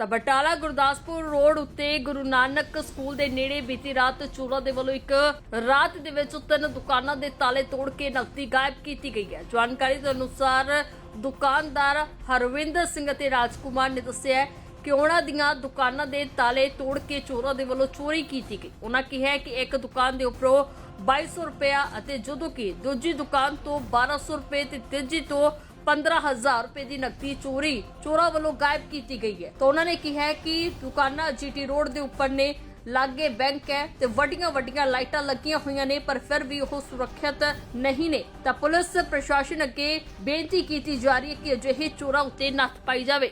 ਤਾਂ ਬਟਾਲਾ ਗੁਰਦਾਸਪੁਰ ਰੋਡ ਉੱਤੇ ਗੁਰੂ ਨਾਨਕ ਸਕੂਲ ਦੇ ਨੇੜੇ ਬੀਤੀ ਰਾਤ ਚੋਰਾਂ ਦੇ ਵੱਲੋਂ ਇੱਕ ਰਾਤ ਦੇ ਵਿੱਚ ਤਿੰਨ ਦੁਕਾਨਾਂ ਦੇ ਤਾਲੇ ਤੋੜ ਕੇ ਨਕਦੀ ਗਾਇਬ ਕੀਤੀ ਗਈ ਹੈ। ਜਾਣਕਾਰੀ ਦੇ ਅਨੁਸਾਰ ਦੁਕਾਨਦਾਰ ਹਰਵਿੰਦਰ ਸਿੰਘ ਅਤੇ ਰਾਜਕੁਮਾਰ ਨੇ ਦੱਸਿਆ ਕਿ ਉਹਨਾਂ ਦੀਆਂ ਦੁਕਾਨਾਂ ਦੇ ਤਾਲੇ ਤੋੜ ਕੇ ਚੋਰਾਂ ਦੇ ਵੱਲੋਂ ਚੋਰੀ ਕੀਤੀ ਗਈ। ਉਹਨਾਂ ਕਿਹਾ ਕਿ ਇੱਕ ਦੁਕਾਨ ਦੇ ਉੱਪਰੋਂ 2200 ਰੁਪਇਆ ਅਤੇ ਜਦੋਂ ਕਿ ਦੂਜੀ ਦੁਕਾਨ ਤੋਂ 1200 ਰੁਪਏ ਤੇ ਤੀਜੀ ਤੋਂ 15000 ਰੁਪਏ ਦੀ ਨਕਦੀ ਚੋਰੀ ਚੋਰਾਂ ਵੱਲੋਂ ਗਾਇਬ ਕੀਤੀ ਗਈ ਹੈ। ਤਾਂ ਉਹਨਾਂ ਨੇ ਕਿਹਾ ਹੈ ਕਿ ਦੁਕਾਨਾਂ ਜੀਟੀ ਰੋਡ ਦੇ ਉੱਪਰ ਨੇ ਲਾਗੇ ਬੈਂਕ ਹੈ ਤੇ ਵੱਡੀਆਂ ਵੱਡੀਆਂ ਲਾਈਟਾਂ ਲੱਗੀਆਂ ਹੋਈਆਂ ਨੇ ਪਰ ਫਿਰ ਵੀ ਉਹ ਸੁਰੱਖਿਅਤ ਨਹੀਂ ਨੇ। ਤਾਂ ਪੁਲਿਸ ਪ੍ਰਸ਼ਾਸਨ ਅੱਗੇ ਬੇਨਤੀ ਕੀਤੀ ਜਾ ਰਹੀ ਹੈ ਕਿ ਅਜਿਹੇ ਚੋਰਾਂ ਉੱਤੇ ਨੱਥ ਪਾਈ ਜਾਵੇ।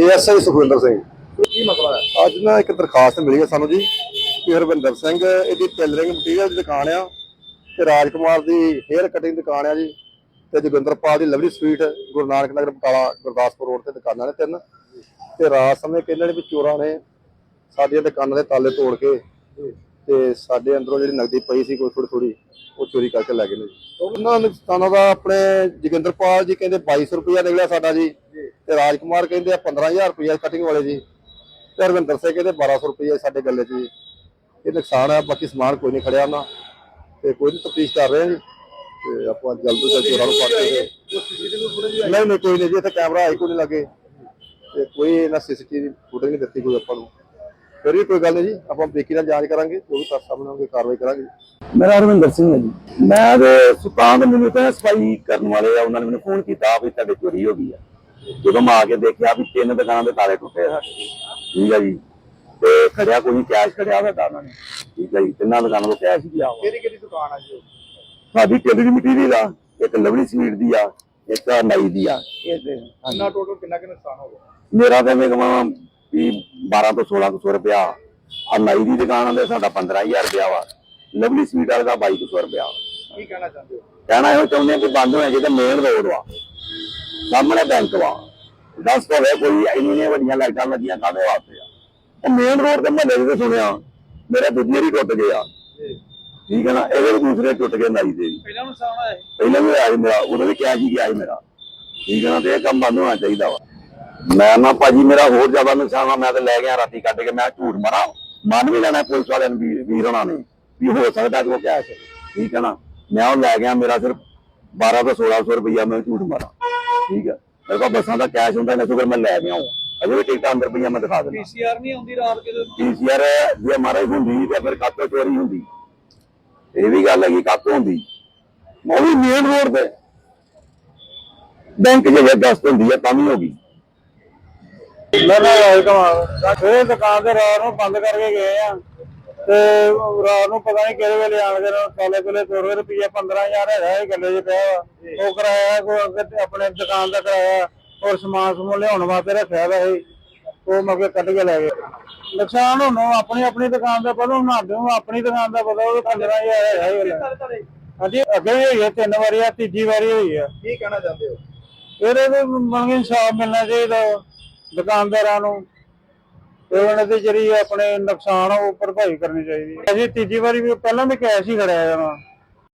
ਏਐਸਆਈ ਸੁਖਵਿੰਦਰ ਸਿੰਘ। ਕੀ ਮਸਲਾ ਹੈ? ਅੱਜ ਨਾ ਇੱਕ ਦਰਖਾਸਤ ਮਿਲੀ ਹੈ ਸਾਨੂੰ ਜੀ ਕਿ ਹਰਵਿੰਦਰ ਸਿੰਘ ਇਹਦੀ ਟੇਲਰਿੰਗ ਮਟੀਰੀਅਲ ਦੀ ਦੁਕਾਨ ਆ ਤੇ ਰਾਜਕੁਮਾਰ ਦੀ ਹੇਅਰ ਕਟਿੰਗ ਦੁਕਾਨ ਆ ਜੀ। ਤੇ ਜੋਗਿੰਦਰਪਾਲ ਦੀ Lovely Sweet Guru Nanak Nagar Batala Gurdaspur road ਤੇ ਦੁਕਾਨਾਂ ਨੇ ਤਿੰਨ। ਤੇ ਰਾਤ ਸਮੇਂ ਕਹਿੰਦੇ ਨੇ ਵੀ ਚੋਰਾਂ ਨੇ ਸਾਡੀਆਂ ਦੁਕਾਨਾਂ ਦੇ ਤਾਲੇ ਤੋੜ ਕੇ ਤੇ ਸਾਡੇ ਅੰਦਰੋਂ ਜਿਹੜੀ ਨਗਦੀ ਪਈ ਸੀ ਕੋਈ ਥੋੜੀ ਥੋੜੀ ਉਹ ਚੋਰੀ ਕਰਕੇ ਲੈ ਗਏ ਨੇ ਜੀ। ਉਹਨਾਂ ਨੁਕਸਾਨਾਂ ਦਾ ਆਪਣੇ ਜੋਗਿੰਦਰਪਾਲ ਜੀ ਕਹਿੰਦੇ 2200 ਰੁਪਇਆ ਨਿਕਲਿਆ ਸਾਡਾ ਜੀ ਤੇ ਰਾਜਕੁਮਾਰ ਕਹਿੰਦੇ ਆ 15000 ਰੁਪਇਆ ਕਟਿੰਗ ਵਾਲੇ ਜੀ ਤੇ ਹਰਵਿੰਦਰ ਸਿੰਘ ਕਹਿੰਦੇ 1200 ਰੁਪਏ ਸਾਡੇ ਗੱਲੇ 'ਚ ਜੀ। ਇਹ ਨੁਕਸਾਨ ਹੈ ਬਾਕੀ ਸਮਾਨ ਕੋਈ ਨਹੀਂ ਖੜਿਆ ਉਹਨਾਂ। ਤੇ ਕੋਈ ਨਹੀਂ ਤਫਤੀਸ਼ ਕਰ ਰਹੇ ਹਾਂ ਜੀ। ਤੇ ਆਪਾਂ ਜਲਦ ਤੋਂ ਜਲਦ ਚੋਰਾਂ ਨੂੰ ਫੜ ਕੇ ਨਹੀਂ ਨਹੀਂ ਕੋਈ ਨਹੀਂ ਜੀ ਇੱਥੇ ਕੈਮਰਾ ਹੈ ਕੋਈ ਨਹੀਂ ਲੱਗੇ। ਤੇ ਕੋਈ ਇਹਨਾਂ ਸੀਸੀਟੀਵੀ ਫੁਟੇਜ ਨਹੀਂ ਦਿੱਤੀ ਕੋਈ ਆਪਾਂ ਨੂੰ। ਫਿਰ ਵੀ ਕੋਈ ਗੱਲ ਨਹੀਂ ਜੀ ਆਪਾਂ ਬਰੀਕੀ ਨਾਲ ਜਾਂਚ ਕਰਾਂਗੇ ਜੋ ਵੀ ਤੱਥ ਸਾਹਮਣੇ ਆਉਣਗੇ ਕਾਰਵਾਈ ਕਰਾਂਗੇ ਮੇਰਾ ਹਰਵਿੰਦਰ ਸਿੰਘ ਹੈ ਜੀ। ਮੈਂ ਤੇ ਸੁਤਾਂ ਦੇ ਮੈਨੂੰ ਤਾਂ ਸਫ਼ਾਈ ਕਰਨ ਵਾਲੇ ਆ ਉਹਨਾਂ ਨੇ ਮੈਨੂੰ ਫੋਨ ਕੀਤਾ ਵੀ ਤੁਹਾਡੇ ਚੋਰੀ ਹੋ ਗਈ ਆ। ਜਦੋਂ ਮੈਂ ਆ ਕੇ ਦੇਖਿਆ ਵੀ ਤਿੰਨ ਦੁਕਾਨਾਂ ਦੇ ਤਾਲੇ ਟੁੱਟੇ ਆ। ਠੀਕ ਹੈ ਜੀ। ਤੇ ਖੜਿਆ ਕੋਈ ਕੈਸ਼ ਖੜਿਆ ਹੋਇਆ ਉਹਨਾਂ ਨੇ। ਠੀਕ ਹੈ ਜੀ ਤਿੰਨਾਂ ਦੁਕਾਨਾਂ ਤੋਂ ਕੈਸ਼ ਹੀ ਵਾ ਕਿਹੜੀ ਕਿਹੜੀ ਦੁਕਾਨ ਆ ਜੀ? ਸਾਡੀ ਟੇਲਰੀ ਮਟੀਰੀਅਲ ਆ ਇੱਕ ਲਵਲੀ ਸਵੀਟ ਦੀ ਆ ਇੱਕ ਆਹ ਨਾਈ ਦੀ ਆ ਇਹ ਹਾਂਜੀ। ਕਿੰਨਾ ਟੋਟਲ ਕਿੰਨਾ ਕਿ ਨੁਕਸਾਨ ਹੋ ਗਿਆ? ਮੇਰਾ ਤਾਂ ਮੈਂ ਕਹਾਂ ਵੀ 12 ਤੋਂ 1600 ਰੁਪਿਆ ਆ ਨਾਈ ਦੀ ਦੁਕਾਨ ਦੇ ਸਾਡਾ 15000 ਰੁਪਿਆ ਵਾ। ਲਵਲੀ ਸਵੀਟ ਵਾਲਾ ਦਾ 2200 ਰੁਪਿਆ ਕੀ ਕਹਿਣਾ ਚਾਹੁੰਦੇ ਹੋ? ਕਹਿਣਾ ਇਹੋ ਚਾਹੁੰਦੇ ਆ ਕਿ ਬੰਦ ਹੋਣਾ ਚਾਹੀਦਾ ਮੇਨ ਰੋਡ ਵਾ। ਸਾਹਮਣੇ ਬੈਂਕ ਵਾ। ਦੱਸ ਹੋਵੇ ਕੋਈ ਇੰਨੀਆਂ ਵੱਡੀਆਂ ਲਾਈਟਾਂ ਲੱਗੀਆਂ ਕਾਹਦੇ ਵਾਸਤੇ ਆ। ਉਹ ਮੇਨ ਰੋਡ ਤੇ ਮਹੱਲੇ ਦੇ ਸੁਣਿਆ। ਮੇਰੇ ਦੂਜੇ ਹੀ ਟੁੱਟ ਗਏ ਆ ਠੀਕ ਹੈ ਨਾ? ਇਹਦੇ ਵੀ ਦੂਸਰੇ ਟੁੱਟ ਗਏ ਨਾਈ ਦੇ ਵੀ ਪਹਿਲਾਂ ਨੁਕਸਾਨ ਆਇਆ ਪਹਿਲਾਂ ਵੀ ਆਇਆ ਸੀ ਮੇਰਾ ਉਦੋਂ ਵੀ ਕਿਹਾ ਸੀ ਗਿਆ ਸੀ ਮੇਰਾ। ਠੀਕ ਹੈ ਨਾ? ਤੇ ਇਹ ਕੰਮ ਬੰਦ ਹੋਣਾ ਚਾਹੀਦਾ ਵਾ। ਮੈਂ ਨਾ ਭਾਜੀ ਮੇਰਾ ਹੋਰ ਜ਼ਿਆਦਾ ਨੁਕਸਾਨ ਆ ਮੈਂ ਤੇ ਲੈ ਗਿਆ ਰਾਤੀ ਕੱਢ ਕੇ ਮੈਂ ਝੂਠ ਮਾਰਾਂ। ਮੰਨ ਵੀ ਲੈਣਾ ਪੁਲਿਸ ਵਾਲਿਆਂ ਨੂੰ ਵੀਰ ਹੋਣਾ ਨੇ ਵੀ ਹੋ ਸਕਦਾ ਕਿ ਉਹ ਕੈਸ਼ ਠੀਕ ਹੈ ਨਾ? ਮੈਂ ਉਹ ਲੈ ਗਿਆ ਮੇਰਾ ਸਿਰਫ 12 ਤੋਂ 1600 ਰੁਪਈਆ ਮੈਂ ਝੂਠ ਮਾਰਾਂ। ਠੀਕ ਹੈ? ਮੇਰੇ ਕੋਲ ਬੱਸਾਂ ਦਾ ਕੈਸ਼ ਹੁੰਦਾ ਨਾ ਸ਼ੁਕਰ ਮੈਂ ਲੈ ਗਿਆ ਹਾਂ ਅਜੇ ਵੀ ਟਿਕਟਾਂ ਅੰਦਰ ਪਈਆਂ ਮੈਂ ਦਿਖਾ ਦਿੰਦਾ। ਪੀਸੀਆਰ ਨਹੀਂ ਆਉਂਦੀ ਰਾਤ ਕਿਤੇ? ਪੀਸੀਆਰ ਜੇ ਮਾਰੇ ਹੁੰਦੀ ਤੇ ਫਿਰ ਕਾਤੋਂ ਚੋਰੀ ਹੁੰਦੀ। ਇਹ ਵੀ ਗੱਲ ਹੈਗੀ ਕਾਤੋਂ ਹੁੰਦੀ? ਉਹ ਵੀ ਮੇਨ ਰੋਡ ਤੇ। ਬੈਂਕ ਜੇ ਦਸਤ ਹੁੰਦੀ ਹੈ ਤਾਂ ਵੀ ਹੋ ਗਈ। ਮੈਂ ਨਾ ਵੈਲਕਮ ਫਿਰ ਦੁਕਾਨ ਤੇ ਰਾਤ ਨੂੰ ਬੰਦ ਕਰਕੇ ਗਏ ਆ। ਤੇ ਰਾਤ ਨੂੰ ਪਤਾ ਨਹੀਂ ਕਿਹੜੇ ਵੇਲੇ ਆਣ ਕੇ ਕਾਲੇ ਕੋਲੇ ਤੋਰੇ ਰੁਪਈਆ 15000 ਹੈਗਾ ਇਹ ਗੱਲੇ 'ਚ ਪਿਆ। ਉਹ ਕਰਾਇਆ ਕੋਈ ਅੱਗੇ ਤੇ ਆਪਣੇ ਦੁਕਾਨ ਦਾ ਕਰਾਇਆ। ਔਰ ਸਮਾਨ ਸਮੂਨ ਲਿਆਉਣ ਵਾਸਤੇ ਰੱਖਿਆ ਵਾ ਇਹ। ਉਹ ਮਗੇ ਕੱਢ ਕੇ ਲੈ ਗਏ। ਨੁਕਸਾਨ ਹੁਣ ਆਪਣੀ ਆਪਣੀ ਦੁਕਾਨ ਦਾ ਪਤਾ ਆਦੇ ਨੂੰ ਆਪਣੀ ਦੁਕਾਨ ਦਾ ਪਤਾ ਉਹ 15000 ਹੈਗਾ ਇਹ ਵਾਲਾ। ਤੁਹਾਡੇ ਹਾਂਜੀ ਅੱਗੇ ਵੀ ਹੋਈ ਹੈ ਤਿੰਨ ਵਾਰੀ ਆ ਤੀਜੀ ਵਾਰੀ ਹੋਈ ਆ। ਕੀ ਕਹਿਣਾ ਚਾਹੁੰਦੇ ਹੋ? ਇਹਦੇ ਤੇ ਮੰਗੇ ਇਨਸਾਫ ਮਿਲਣਾ ਚਾਹੀਦਾ ਵਾ ਦੁਕਾਨਦਾਰਾਂ ਨੂੰ। ਤੇ ਉਹਨਾਂ ਦੇ ਜਿਹੜੀ ਆਪਣੇ ਨੁਕਸਾਨ ਉਹ ਭਰਪਾਈ ਕਰਨੀ ਚਾਹੀਦੀ ਹੈ। ਅਸੀਂ ਤੀਜੀ ਵਾਰੀ ਵੀ ਪਹਿਲਾਂ ਵੀ ਕੈਸ਼ ਹੀ ਖੜਿਆ ਜਾਣਾ